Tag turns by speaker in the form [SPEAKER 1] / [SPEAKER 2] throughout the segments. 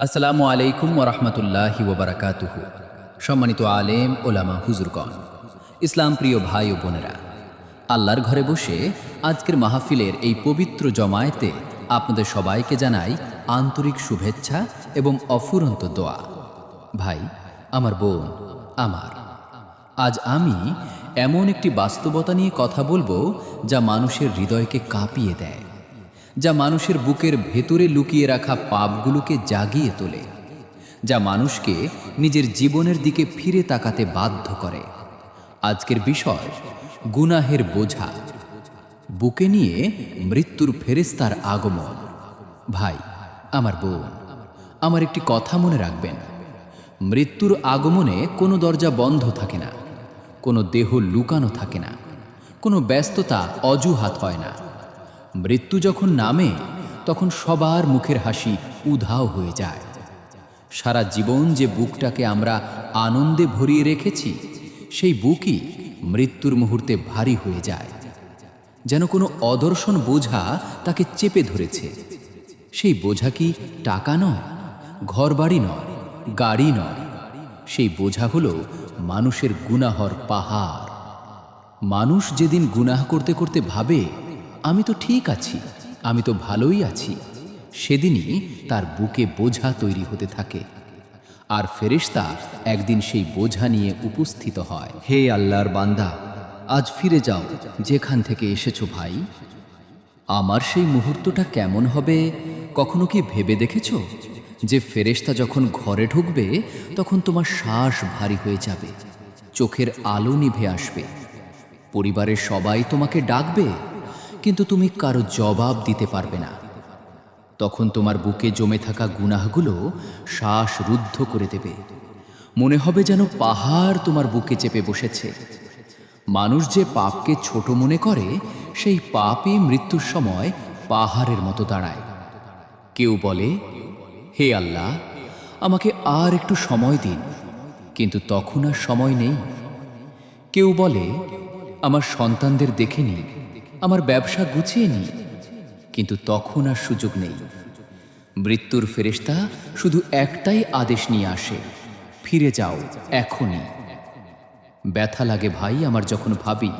[SPEAKER 1] আসসালামু আলাইকুম ওরহমতুল্লাহি ওবরাকাতুহু সম্মানিত আলেম, ওলামা, হুজুরগণ, ইসলাম প্রিয় ভাই ও বোনেরা, আল্লাহর ঘরে বসে আজকের মাহফিলের এই পবিত্র জমায়েতে আপনাদের সবাইকে জানাই আন্তরিক শুভেচ্ছা এবং অফুরন্ত দোয়া। ভাই, আমার বোন, আমার, আজ আমি এমন একটি বাস্তবতা নিয়ে কথা বলব যা মানুষের হৃদয়কে কাঁপিয়ে দেয়। যা মানুষের বুকের ভেতরে লুকিয়ে রাখা পাপগুলোকে জাগিয়ে তোলে, যা মানুষকে নিজের জীবনের দিকে ফিরে তাকাতে বাধ্য করে। আজকের বিষয়, গুনাহের বোঝা। বুকে নিয়ে মৃত্যুর ফেরেস্তার আগমন। ভাই, আমার বোন, আমার একটি কথা মনে রাখবেন। মৃত্যুর আগমনে কোনো দরজা বন্ধ থাকে না, কোনো দেহ লুকানো থাকে না, কোনো ব্যস্ততা অজুহাত হয় না। মৃত্যু যখন নামে, তখন সবার মুখের হাসি উধাও হয়ে যায়। সারা জীবন যে বুকটাকে আমরা আনন্দে ভরিয়ে রেখেছি, সেই বুকই মৃত্যুর মুহূর্তে ভারী হয়ে যায়। যেন কোনো অদর্শন বোঝা তাকে চেপে ধরেছে। সেই বোঝা কি টাকা নয়, ঘরবাড়ি নয়, গাড়ি নয়? সেই বোঝা হলো মানুষের গুনাহর পাহাড়। মানুষ যেদিন গুনাহ করতে করতে ভাবে আমি তো ঠিক আছি, আমি তো ভালোই আছি। সেদিনই তার বুকে বোঝা তৈরি হতে থাকে। আর ফেরেশতা একদিন সেই বোঝা নিয়ে উপস্থিত হয়। হে আল্লাহর বান্দা, আজ ফিরে যাও, যেখান থেকে এসেছ ভাই। আমার সেই মুহূর্তটা কেমন হবে, কখনো কি ভেবে দেখেছ? যে ফেরেশতা যখন ঘরে ঢুকবে, তখন তোমার শ্বাস ভারী হয়ে যাবে, চোখের আলো নিভে আসবে। পরিবারের সবাই তোমাকে ডাকবে। কিন্তু তুমি কারও জবাব দিতে পারবে না। তখন তোমার বুকে জমে থাকা গুনাহগুলো শ্বাস রুদ্ধ করে দেবে। মনে হবে যেন পাহাড় তোমার বুকে চেপে বসেছে। মানুষ যে পাপকে ছোট মনে করে, সেই পাপই মৃত্যুর সময় পাহাড়ের মতো দাঁড়ায়। কেউ বলে, হে আল্লাহ, আমাকে আর একটু সময় দিন। কিন্তু তখন আর সময় নেই। কেউ বলে, আমার সন্তানদের দেখে নি আমার ব্যবসা গুছিয়ে নিই, কিন্তু তখন আর সুযোগ নেই। মৃত্যুর ফেরেশতা শুধু একটাই আদেশ নিয়ে আসে, ফিরে যাও, এখনই। ব্যথা লাগে ভাই আমার যখন ভাবি,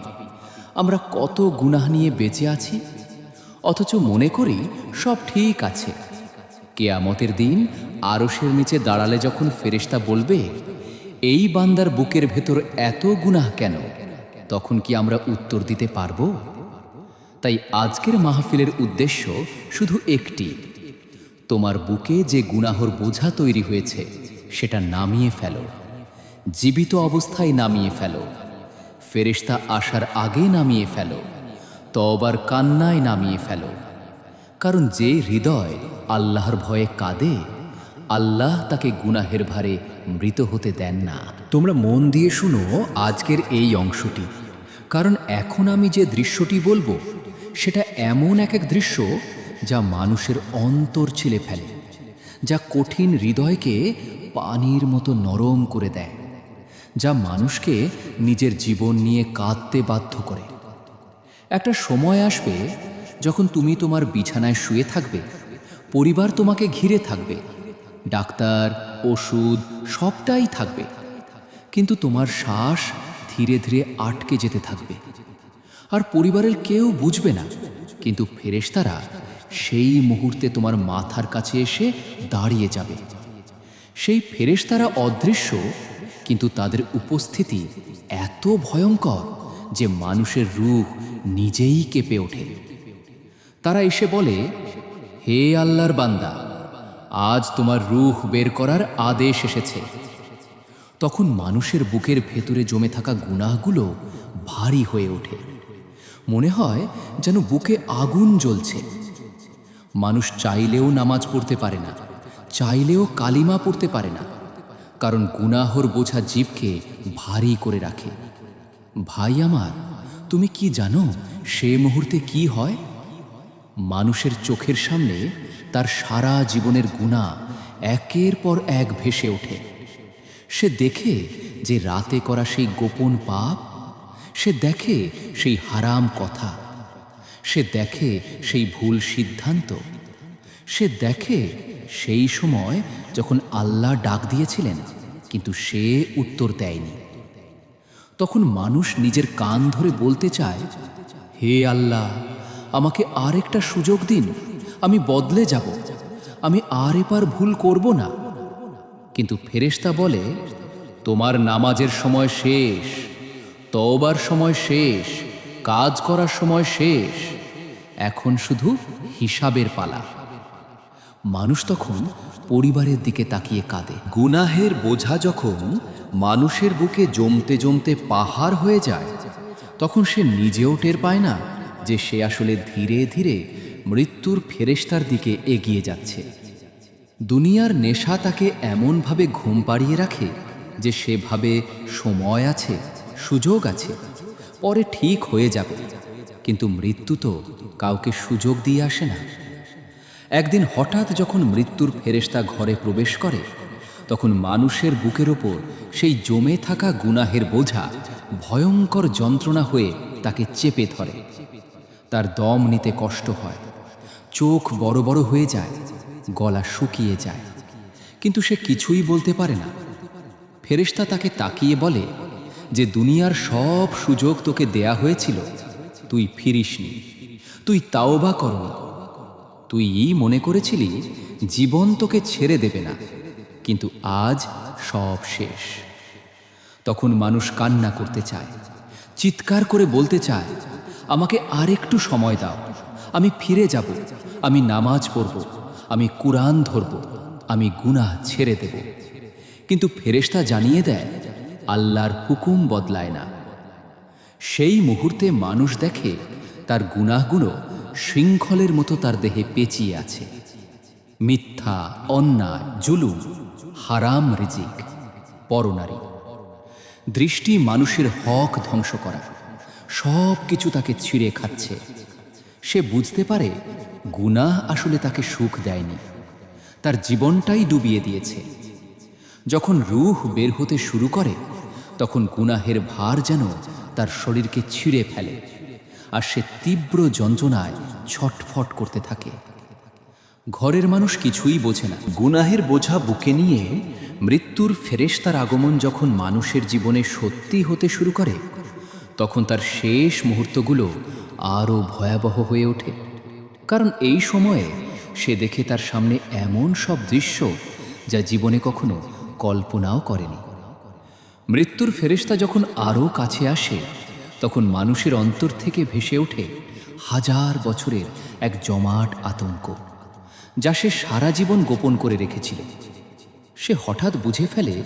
[SPEAKER 1] আমরা কত গুনাহ নিয়ে বেঁচে আছি, অথচ মনে করি সব ঠিক আছে। কেয়ামতের দিন আরসের নিচে দাঁড়ালে যখন ফেরেশতা বলবে, এই বান্দার বুকের ভেতর এত গুনাহ কেন? তখন কি আমরা উত্তর দিতে পারব? তাই আজকের মাহফিলের উদ্দেশ্য শুধু একটি। তোমার বুকে যে গুনাহর বোঝা তৈরি হয়েছে, সেটা নামিয়ে ফেলো। জীবিত অবস্থায় নামিয়ে ফেলো। ফেরেশতা আসার আগে নামিয়ে ফেলো। তবার কান্নায় নামিয়ে ফেলো। কারণ যে হৃদয় আল্লাহর ভয়ে কাঁদে, আল্লাহ তাকে গুনাহের ভারে মৃত হতে দেন না। তোমরা মন দিয়ে শুনো আজকের এই অংশটি। কারণ এখন আমি যে দৃশ্যটি বলব সেটা এমন এক এক দৃশ্য যা মানুষের অন্তর ছিলে ফেলে, যা কঠিন হৃদয়কে পানির মতো নরম করে দেয়, যা মানুষকে নিজের জীবন নিয়ে কাঁদতে বাধ্য করে। একটা সময় আসবে যখন তুমি তোমার বিছানায় শুয়ে থাকবে, পরিবার তোমাকে ঘিরে থাকবে, ডাক্তার, ওষুধ, সবটাই থাকবে, কিন্তু তোমার শ্বাস ধীরে ধীরে আটকে যেতে থাকবে। আর পরিবারের কেউ বুঝবে না। কিন্তু ফেরেশতারা সেই মুহূর্তে তোমার মাথার কাছে এসে দাঁড়িয়ে যাবে। সেই ফেরেশতারা অদৃশ্য, কিন্তু তাদের উপস্থিতি এত ভয়ঙ্কর যে মানুষের রূপ নিজেই কেঁপে ওঠে। তারা এসে বলে, হে আল্লাহর বান্দা, আজ তোমার রূহ বের করার আদেশ এসেছে। তখন মানুষের বুকের ভেতরে জমে থাকা গুনাহগুলো ভারী হয়ে ওঠে। মনে হয় যেন বুকে আগুন জ্বলছে। মানুষ চাইলেও নামাজ পড়তে পারে না, চাইলেও কালিমা পড়তে পারে না, কারণ গুনাহর বোঝা জীবকে ভারী করে রাখে। ভাই আমার, তুমি কি জানো সে মুহূর্তে কি হয়? মানুষের চোখের সামনে তার সারা জীবনের গুণা একের পর এক ভেসে ওঠে। সে দেখে যে রাতে করা সেই গোপন পাপ সে দেখে সেই হারাম কথা। সে দেখে সেই ভুল সিদ্ধান্ত। সে দেখে সেই সময় যখন আল্লাহ ডাক দিয়েছিলেন, কিন্তু সে উত্তর দেয়নি। তখন মানুষ নিজের কান ধরে বলতে চায়, হে আল্লাহ, আমাকে আর একটা সুযোগ দিন, আমি বদলে যাব, আমি আর এবার ভুল করব না। কিন্তু ফেরেশতা বলে, তোমার নামাজের সময় শেষ। তওবার সময় শেষ, কাজ করার সময় শেষ, এখন শুধু হিসাবের পালা। মানুষ তখন পরিবারের দিকে তাকিয়ে কাঁদে।
[SPEAKER 2] গুনাহের বোঝা যখন মানুষের বুকে জমতে জমতে পাহাড় হয়ে যায়,
[SPEAKER 1] তখন সে নিজেও টের পায় না যে সে আসলে ধীরে ধীরে মৃত্যুর ফেরেশতার দিকে এগিয়ে যাচ্ছে। দুনিয়ার নেশা তাকে এমনভাবে ঘুম পাড়িয়ে রাখে যে সেভাবে সময় আছে। সুযোগ আছে, পরে ঠিক হয়ে যাবে। কিন্তু মৃত্যু তো কাউকে সুযোগ দিয়ে আসে না। একদিন হঠাৎ যখন মৃত্যুর ফেরেশতা ঘরে প্রবেশ করে, তখন মানুষের বুকের ওপর সেই জমে থাকা গুনাহের বোঝা ভয়ঙ্কর যন্ত্রণা হয়ে তাকে চেপে ধরে। তার দম নিতে কষ্ট হয়, চোখ বড় বড় হয়ে যায়, গলা শুকিয়ে যায়। কিন্তু সে কিছুই বলতে পারে না। ফেরেশতা তাকে তাকিয়ে বলে যে দুনিয়ার সব সুযোগ তোকে দেয়া হয়েছিল, তুই ফিরিসনি। তুই তাওবা করনি। তুই ই মনে করেছিলি, জীবন তোকে ছেড়ে দেবে না, কিন্তু আজ সব শেষ। তখন মানুষ কান্না করতে চায়, চিৎকার করে বলতে চায়, আমাকে আর একটু সময় দাও, আমি ফিরে যাব, আমি নামাজ পড়ব, আমি কুরআন ধরব, আমি গুনাহ ছেড়ে দেব। কিন্তু ফেরেশতা জানিয়ে দেয় আল্লাহর হুকুম বদলায় না। সেই মুহূর্তে মানুষ দেখে তার গুনাহগুলো শৃঙ্খলের মতো তার দেহে পেঁচিয়ে আছে। মিথ্যা, অন্যায়, জুলুম, হারাম রিজিক, পরনারী। দৃষ্টি মানুষের হক ধ্বংস করা। সব কিছু তাকে ছিঁড়ে খাচ্ছে। সে বুঝতে পারে গুনাহ আসলে তাকে সুখ দেয়নি। তার জীবনটাই ডুবিয়ে দিয়েছে। যখন রুহ বের হতে শুরু করে তখন গুনাহের ভার যেন তার শরীরকে ছিঁড়ে ফেলে আর সে তীব্র যন্ত্রণায় ছটফট করতে থাকে। ঘরের মানুষ কিছুই বোঝে না।
[SPEAKER 2] গুনাহের বোঝা বুকে নিয়ে মৃত্যুর ফেরেশতার আগমন যখন মানুষের জীবনে সত্যি হতে শুরু করে,
[SPEAKER 1] তখন তার শেষ মুহূর্তগুলো আরও ভয়াবহ হয়ে ওঠে। কারণ এই সময়ে সে দেখে তার সামনে এমন সব দৃশ্য যা জীবনে কখনো কল্পনাও করেনি। মৃত্যুর ফেরেশতা যখন আরও কাছে আসে, তখন মানুষের অন্তর থেকে ভেসে ওঠে হাজার বছরের এক জমাট আতঙ্ক, যা সে সারা জীবন গোপন করে রেখেছিল। সে হঠাৎ বুঝে ফেলে,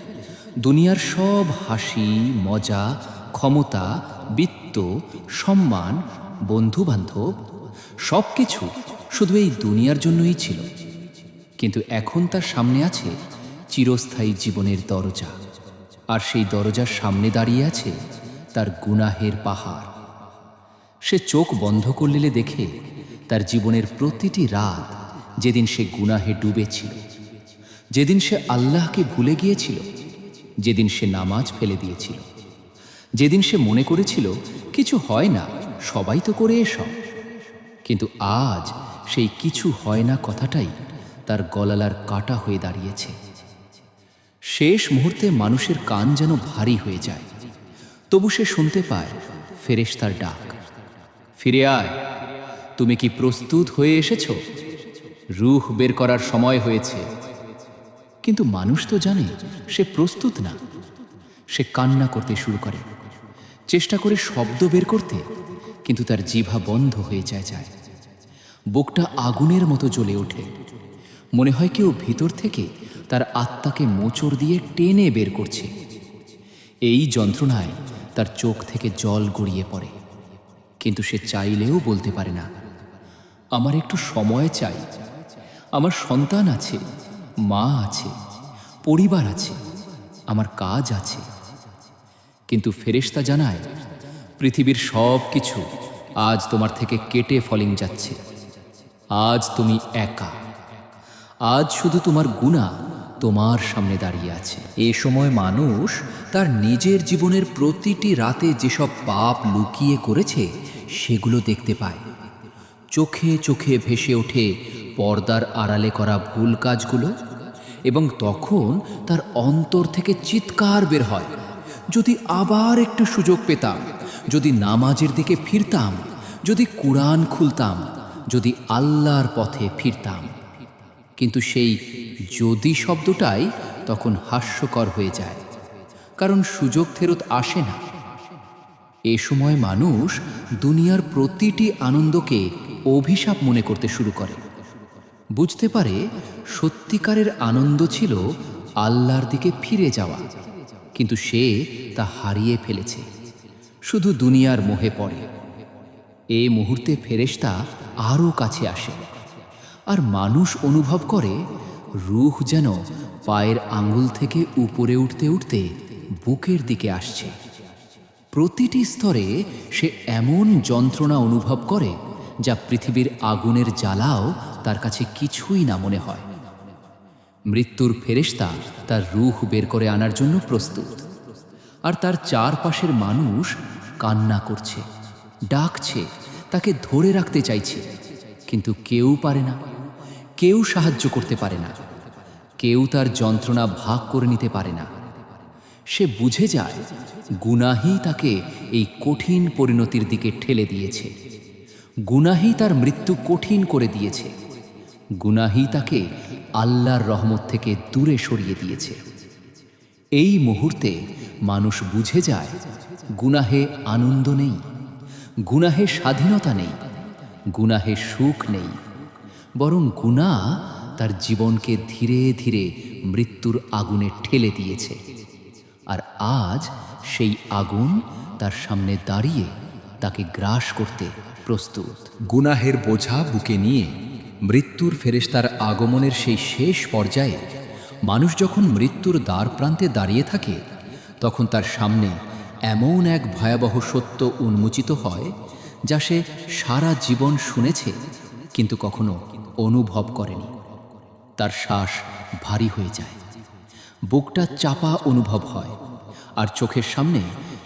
[SPEAKER 1] দুনিয়ার সব হাসি, মজা, ক্ষমতা, বিত্ত, সম্মান, বন্ধুবান্ধব সব কিছু শুধু এই দুনিয়ার জন্যই ছিল। কিন্তু এখন তার সামনে আছে চিরস্থায়ী জীবনের দরজা। আর সেই দরজার সামনে দাঁড়িয়ে আছে তার গুনাহের পাহাড়। সে চোখ বন্ধ করলে দেখে তার জীবনের প্রতিটি রাত যেদিন সে গুনাহে ডুবেছিল, যেদিন সে আল্লাহকে ভুলে গিয়েছিল, যেদিন সে নামাজ ফেলে দিয়েছিল, যেদিন সে মনে করেছিল, কিছু হয় না, সবাই তো করে এসব। কিন্তু আজ সেই কিছু হয় না কথাটাই তার গলালার কাটা হয়ে দাঁড়িয়েছে। শেষ মুহূর্তে মানুষের কান যেন ভারী হয়ে যায়। তবু সে শুনতে পায়, ফেরেশতার ডাক। ফিরে আয়, তুমি কি প্রস্তুত হয়ে এসেছ? রুহ বের করার সময় হয়েছে। কিন্তু মানুষ তো জানে, সে প্রস্তুত না। সে কান্না করতে শুরু করে। চেষ্টা করে শব্দ বের করতে, কিন্তু তার জিভা বন্ধ হয়ে যায় যায়। বুকটা আগুনের মতো জ্বলে ওঠে। মনে হয় কেউ ভিতর থেকে তার আত্মাকে মোচড় দিয়ে টেনে বের করছে। এই যন্ত্রণায় তার চোখ থেকে জল গড়িয়ে পড়ে। কিন্তু সে চাইলেও বলতে পারে না, আমার একটু সময় চাই। আমার সন্তান আছে, মা আছে, পরিবার আছে, আমার কাজ আছে। কিন্তু ফেরেশতা জানায়, পৃথিবীর সব কিছু আজ তোমার থেকে কেটে ফলিং যাচ্ছে। আজ তুমি একা। আজ শুধু তোমার গুণা তোমার সামনে দাঁড়িয়ে আছে।
[SPEAKER 2] এ সময় মানুষ
[SPEAKER 1] তার নিজের জীবনের প্রতিটি রাতে যেসব পাপ লুকিয়ে করেছে, সেগুলো দেখতে পায়। চোখে চোখে ভেসে ওঠে পর্দার আড়ালে করা ভুল কাজগুলো
[SPEAKER 2] এবং তখন তার অন্তর থেকে চিৎকার বের হয়। যদি আবার একটু সুযোগ পেতাম, যদি নামাজের দিকে ফিরতাম, যদি কোরআন খুলতাম, যদি আল্লাহর পথে ফিরতাম কিন্তু সেই যদি শব্দটাই তখন হাস্যকর হয়ে যায়, কারণ সুযোগ ফেরত আসে না। এ সময় মানুষ দুনিয়ার প্রতিটি আনন্দকে অভিশাপ মনে করতে শুরু করে। বুঝতে পারে সত্যিকারের আনন্দ ছিল আল্লাহর দিকে ফিরে যাওয়া, কিন্তু সে তা হারিয়ে ফেলেছে। শুধু দুনিয়ার মোহে পড়ে। এ মুহূর্তে ফেরেশতা আরও কাছে আসে। আর মানুষ অনুভব করে, রুহ যেন পায়ের আঙ্গুল থেকে উপরে উঠতে উঠতে বুকের দিকে আসছে। প্রতিটি স্তরে সে এমন যন্ত্রণা অনুভব করে যা পৃথিবীর আগুনের জ্বালাও তার কাছে কিছুই না মনে হয়। মৃত্যুর ফেরেশতা তার রুহ বের করে আনার জন্য প্রস্তুত। আর তার চারপাশের মানুষ কান্না করছে, ডাকছে, তাকে ধরে রাখতে চাইছে, কিন্তু কেউ পারে না। কেউ সাহায্য করতে পারে না। কেউ তার যন্ত্রণা ভাগ করে নিতে পারে না। সে বুঝে যায় গুনাহি তাকে এই কঠিন পরিণতির দিকে ঠেলে দিয়েছে। গুনাহি তার মৃত্যু কঠিন করে দিয়েছে। গুনাহি তাকে আল্লাহর রহমত থেকে দূরে সরিয়ে দিয়েছে। এই মুহূর্তে মানুষ বুঝে যায়, গুনাহে আনন্দ নেই, গুনাহে স্বাধীনতা নেই, গুনাহে সুখ নেই। বরং গুনাহ তার জীবনকে ধীরে ধীরে মৃত্যুর আগুনে ঠেলে দিয়েছে। আর আজ সেই আগুন তার সামনে দাঁড়িয়ে তাকে গ্রাস করতে প্রস্তুত। গুনাহের বোঝা বুকে নিয়ে মৃত্যুর ফেরেস্তার আগমনের সেই শেষ পর্যায়ে মানুষ যখন মৃত্যুর দ্বার প্রান্তে দাঁড়িয়ে থাকে, তখন তার সামনে এমন এক ভয়াবহ সত্য উন্মোচিত হয়, যা সে সারা জীবন শুনেছে, কিন্তু কখনো অনুভব করেনি। তার শ্বাস ভারী হয়ে যায়। বুকটা চাপা অনুভব হয় আর চোখের সামনে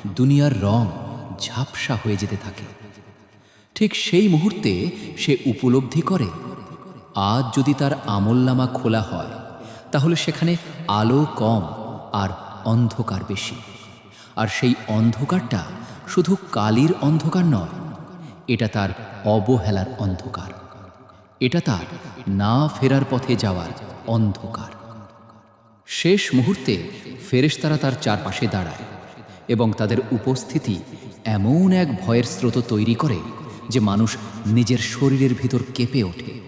[SPEAKER 2] দুনিয়ার রং ঝাপসা হয়ে যেতে থাকে। ঠিক সেই মুহূর্তে সে উপলব্ধি করে, আজ যদি তার আমলনামা খোলা হয়, তাহলে সেখানে আলো কম আর অন্ধকার বেশি। আর সেই অন্ধকারটা শুধু কালির অন্ধকার নয়, এটা তার অবহেলার অন্ধকার। এটা তার না ফেরার পথে যাওয়ার অন্ধকার। শেষ মুহূর্তে ফেরেশতারা তার চারপাশে দাঁড়ায় এবং তাদের উপস্থিতি এমন এক ভয়ের স্রোত তৈরি করে যে মানুষ নিজের শরীরের ভিতর কেঁপে ওঠে।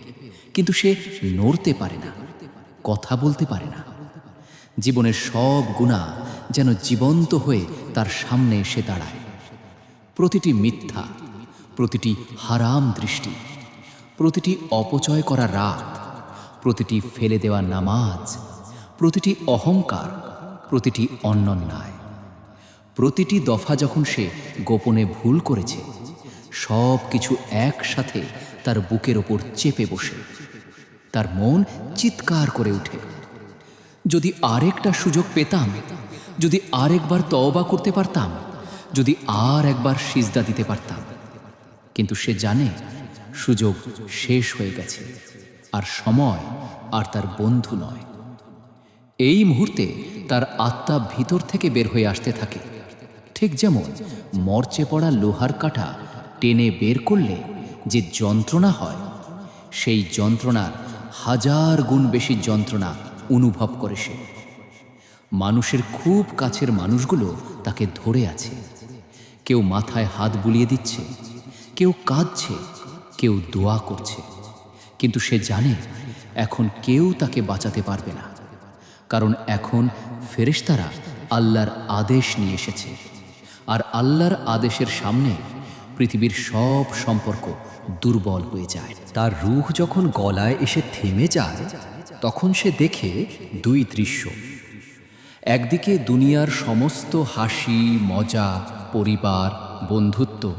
[SPEAKER 2] কিন্তু সে নড়তে পারে না, কথা বলতে পারে না। জীবনের সব গুণা যেন জীবন্ত হয়ে তার সামনে এসে দাঁড়ায়। প্রতিটি মিথ্যা, প্রতিটি হারাম দৃষ্টি প্রতিটি অপচয় করা রাত, প্রতিটি ফেলে দেওয়া নামাজ, প্রতিটি অহংকার, প্রতিটি অন্যন্যায় প্রতিটি দফা যখন সে গোপনে ভুল করেছে সব কিছু একসাথে তার বুকের ওপর চেপে বসে। তার মন চিৎকার করে ওঠে। যদি আরেকটা সুযোগ পেতাম, যদি আরেকবার তওবা করতে পারতাম, যদি আর একবার সিজদা দিতে পারতাম, কিন্তু সে জানে সুযোগ শেষ হয়ে গেছে। আর সময় আর তার বন্ধু নয়। এই মুহূর্তে তার আত্মা ভিতর থেকে বের হয়ে আসতে থাকে। ঠিক যেমন মরচে পড়া লোহার কাঠা টেনে বের করলে যে যন্ত্রণা হয়, সেই যন্ত্রণার হাজার গুণ বেশি যন্ত্রণা অনুভব করে সে। মানুষের খুব কাছের মানুষগুলো তাকে ধরে আছে। কেউ মাথায় হাত বুলিয়ে দিচ্ছে, কেউ কাঁদছে কেউ দোয়া করছে। কিন্তু সে জানে এখন কেউ তাকে বাঁচাতে পারবে না। কারণ এখন ফেরেশতারা আল্লাহর আদেশ নিয়ে এসেছে। আর আল্লাহর আদেশের সামনে পৃথিবীর সব সম্পর্ক দুর্বল হয়ে যায়। তার রূহ যখন গলায় এসে থেমে যায়, তখন সে দেখে দুই দৃশ্য। একদিকে দুনিয়ার সমস্ত হাসি, মজা, পরিবার, বন্ধুত্ব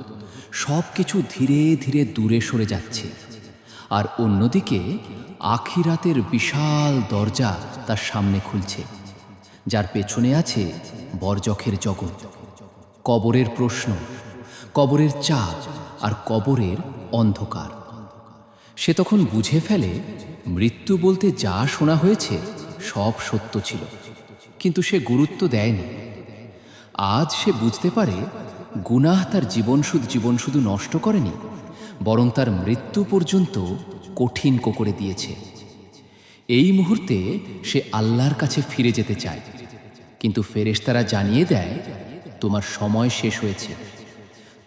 [SPEAKER 2] সব কিছু ধীরে ধীরে দূরে সরে যাচ্ছে। আর অন্যদিকে, আখিরাতের বিশাল দরজা তার সামনে খুলছে, যার পেছনে আছে বরজখের জগৎ, কবরের প্রশ্ন, কবরের চাপ আর কবরের অন্ধকার। সে তখন বুঝে ফেলে, মৃত্যু বলতে যা শোনা হয়েছে সব সত্য ছিল, কিন্তু সে গুরুত্ব দেয়নি। আজ সে বুঝতে পারে গুনাহ তার জীবন শুধু জীবন শুধু নষ্ট করেনি, বরং তার মৃত্যু পর্যন্ত কঠিন করে দিয়েছে। এই মুহূর্তে সে আল্লাহর কাছে ফিরে যেতে চায়, কিন্তু ফেরেশতারা জানিয়ে দেয়, তোমার সময় শেষ হয়েছে।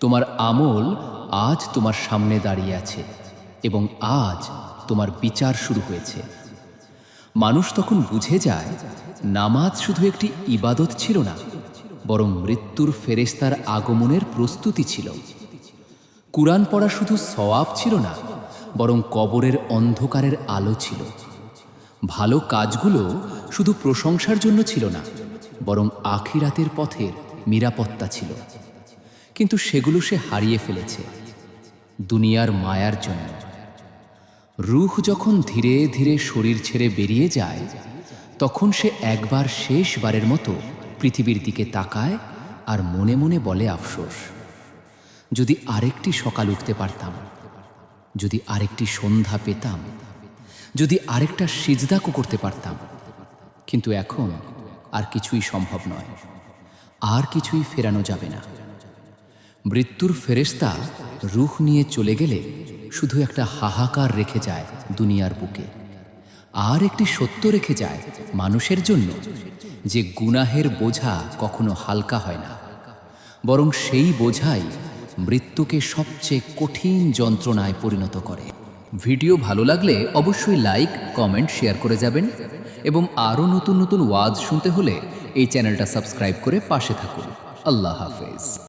[SPEAKER 2] তোমার আমল আজ তোমার সামনে দাঁড়িয়ে আছে এবং আজ তোমার বিচার শুরু হয়েছে। মানুষ তখন বুঝে যায়, নামাজ শুধু একটি ইবাদত ছিল না বরং মৃত্যুর ফেরেস্তার আগমনের প্রস্তুতি ছিল। কুরআন পড়া শুধু সওয়াব ছিল না, বরং কবরের অন্ধকারের আলো ছিল। ভালো কাজগুলো শুধু প্রশংসার জন্য ছিল না, বরং আখিরাতের পথের নিরাপত্তা ছিল। কিন্তু সেগুলো সে হারিয়ে ফেলেছে, দুনিয়ার মায়ার জন্য। রুহ যখন ধীরে ধীরে শরীর ছেড়ে বেরিয়ে যায়, তখন সে একবার শেষবারের মতো পৃথিবীর দিকে তাকায় আর মনে মনে বলে আফসোস, যদি আরেকটি সকাল উঠতে পারতাম, যদি আরেকটি সন্ধ্যা পেতাম, যদি আরেকটা সিজদাকও করতে পারতাম, কিন্তু এখন আর কিছুই সম্ভব নয়, আর কিছুই ফেরানো যাবে না। মৃত্যুর ফেরেশতা রুখ নিয়ে চলে গেলে শুধু একটা হাহাকার রেখে যায় দুনিয়ার বুকে। আর একটি সত্য রেখে যায় মানুষের জন্য, যে গুনাহের বোঝা কখনো হালকা হয় না। বরং সেই বোঝাই মৃত্যুকে সবচেয়ে কঠিন যন্ত্রণায় পরিণত করে।
[SPEAKER 1] ভিডিও ভালো লাগলে অবশ্যই লাইক, কমেন্ট, শেয়ার করে যাবেন এবং আরও নতুন নতুন ওয়াজ শুনতে হলে এই চ্যানেলটা সাবস্ক্রাইব করে পাশে থাকুন। আল্লাহ হাফেজ।